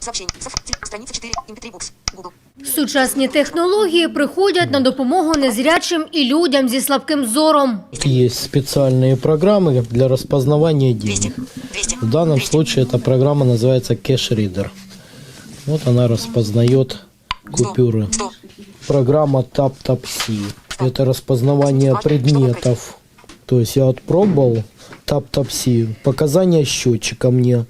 Сообщение. Соф- Страница 4. MP3 Books. Google. Сучасні технології приходять на допомогу незрячим і людям зі слабким зором. Есть специальные программы для распознавания 200. денег. 200. В данном 200. случае эта программа называется Cash Reader. Вот она распознает купюры. 100. Программа Tap Tap C. Это распознавание предметов. То есть я отпробовал Tap Tap C. Показания счетчика мне Google.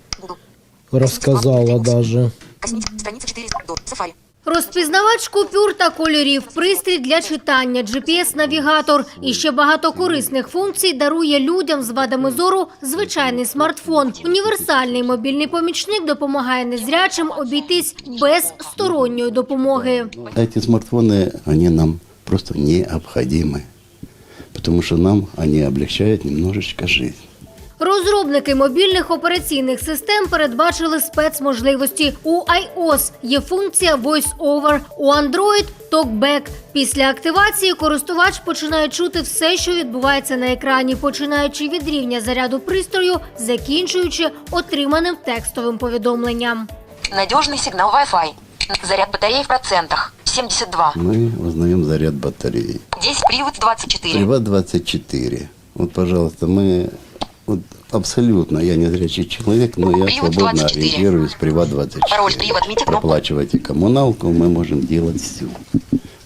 рассказала даже. Коснись. Страница 4. До. Safari. Розпізнавач купюр та кольорів, пристрій для читання, GPS-навігатор і ще багато корисних функцій дарує людям з вадами зору звичайний смартфон. Універсальний мобільний помічник допомагає незрячим обійтись без сторонньої допомоги. Эти смартфоны, они нам просто необходимы, потому что нам они облегчают немножечко жизнь. Розробники мобільних операційних систем передбачили спецможливості. У iOS є функція Voice Over, у Android – TalkBack. Після активації користувач починає чути все, що відбувається на екрані, починаючи від рівня заряду пристрою, закінчуючи отриманим текстовим повідомленням. Надежный сигнал Wi-Fi. Заряд батареи в процентах. 72. Мы узнаем заряд батареи. Здесь привод 24. Приват 24. Вот, пожалуйста, мы вот абсолютно, я не зрячий человек, но я Привод свободно 24. ориентируюсь Приват 24. Пароль привод, кнопку. Проплачивайте коммуналку, мы можем делать все.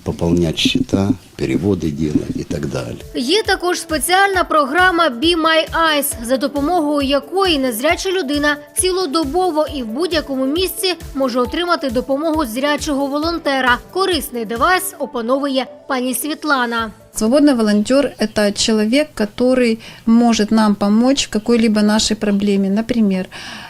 Пополнять счета, переводы делать и так далее. Є також спеціальна програма Be My Eyes, за допомогою якої незряча людина цілодобово і в будь-якому місці може отримати допомогу зрячого волонтера. Корисний девайс опановує пані Світлана. Свободный волонтер – это человек, который может нам помочь в какой-либо нашей проблеме. Например,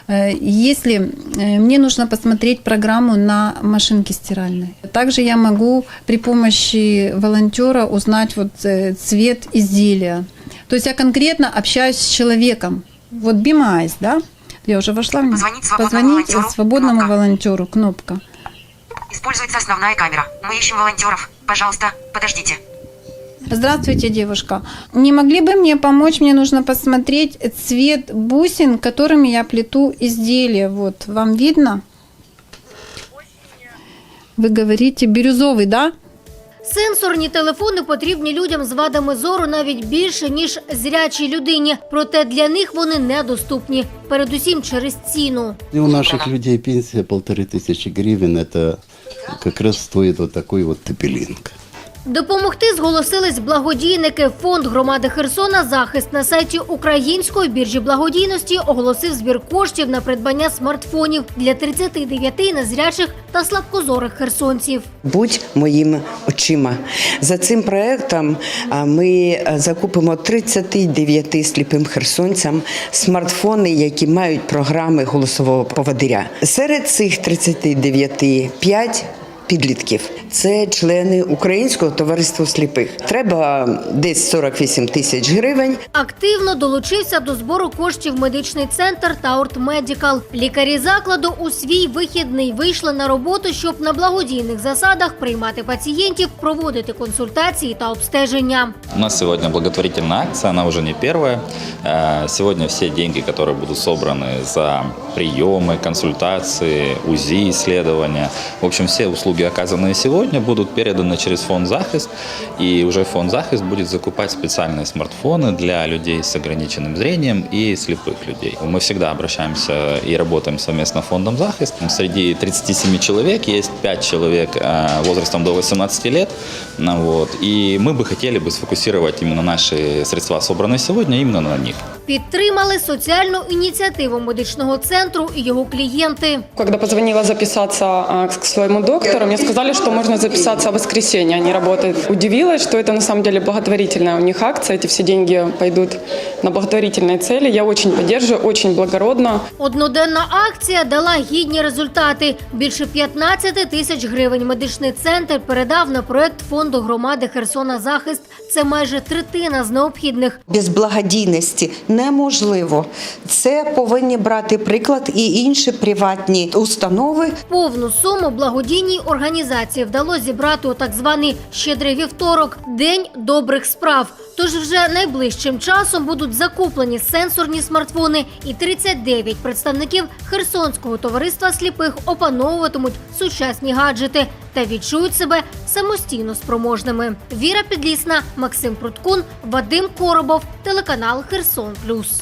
э, если э, мне нужно посмотреть программу на машинке стиральной. Также я могу при помощи волонтера узнать вот э, цвет изделия. То есть я конкретно общаюсь с человеком. Вот Eyes, да? Я уже вошла в. Позвонить свободному Позвонить волонтеру. свободному Кнопка. волонтеру. Кнопка. Используется основная камера. Мы ищем волонтеров. Пожалуйста, подождите. Здравствуйте, девушка. Не могли бы мне помочь? Мне нужно посмотреть цвет бусин, которыми я плету изделия. Вот, вам видно? Вы говорите бирюзовый, да? Сенсорні телефони потрібні людям з вадами зору навіть більше ніж зрячій людині. Проте для них вони недоступні, передусім через ціну. И у наших людей пенсия полторы тысячи гривен, это как раз стоит вот такой вот тепелинг. Допомогти зголосились благодійники. Фонд громади Херсона захист на сайті Української біржі благодійності оголосив збір коштів на придбання смартфонів для 39 незрячих та слабкозорих херсонців. Будь моїми очима. За цим проектом ми закупимо 39 сліпим херсонцям смартфони, які мають програми голосового поводиря. Серед цих 39 – 5 підлітків. Це члени Українського товариства сліпих. Треба десь 48 тисяч гривень. Активно долучився до збору коштів медичний центр Таурт Медікал. Лікарі закладу у свій вихідний вийшли на роботу, щоб на благодійних засадах приймати пацієнтів, проводити консультації та обстеження. У нас сегодня благотворительная акция, она уже не первая. Э, Сегодня все деньги, которые будут собраны за приемы, консультации, УЗИ, исследования, в общем, все услуги, оказанные сегодня, будут переданы через фонд «Захист», и уже фонд «Захист» будет закупать специальные смартфоны для людей с ограниченным зрением и слепых людей. Мы всегда обращаемся и работаем совместно с фондом «Захист». Среди 37 человек есть 5 человек э, возрастом до 18 лет, ну вот, и мы бы хотели бы сфокусировать именно наши средства, собранные сегодня, именно на них. Підтримали соціальну ініціативу медичного центру і його клієнти. Когда позвонила записаться а, к своему доктору, мне сказали, что можно записаться в воскресенье, они работают. Удивилась, что это на самом деле благотворительная у них акция, эти все деньги пойдут на благотворительные цели. Я очень поддерживаю, очень благородно. Одноденна акція дала гідні результати. Більше 15 тисяч гривень медичний центр передав на проект фонду громади Херсона Захист. Це майже третина з необхідних. без благодійності неможливо. Це повинні брати приклад і інші приватні установи. Повну суму благодійній організації організації вдалося зібрати у так званий щедрий вівторок день добрих справ. Тож вже найближчим часом будуть закуплені сенсорні смартфони, і 39 представників Херсонського товариства сліпих опановуватимуть сучасні гаджети та відчують себе самостійно спроможними. Віра Підлісна, Максим Пруткун, Вадим Коробов, телеканал Херсон Плюс.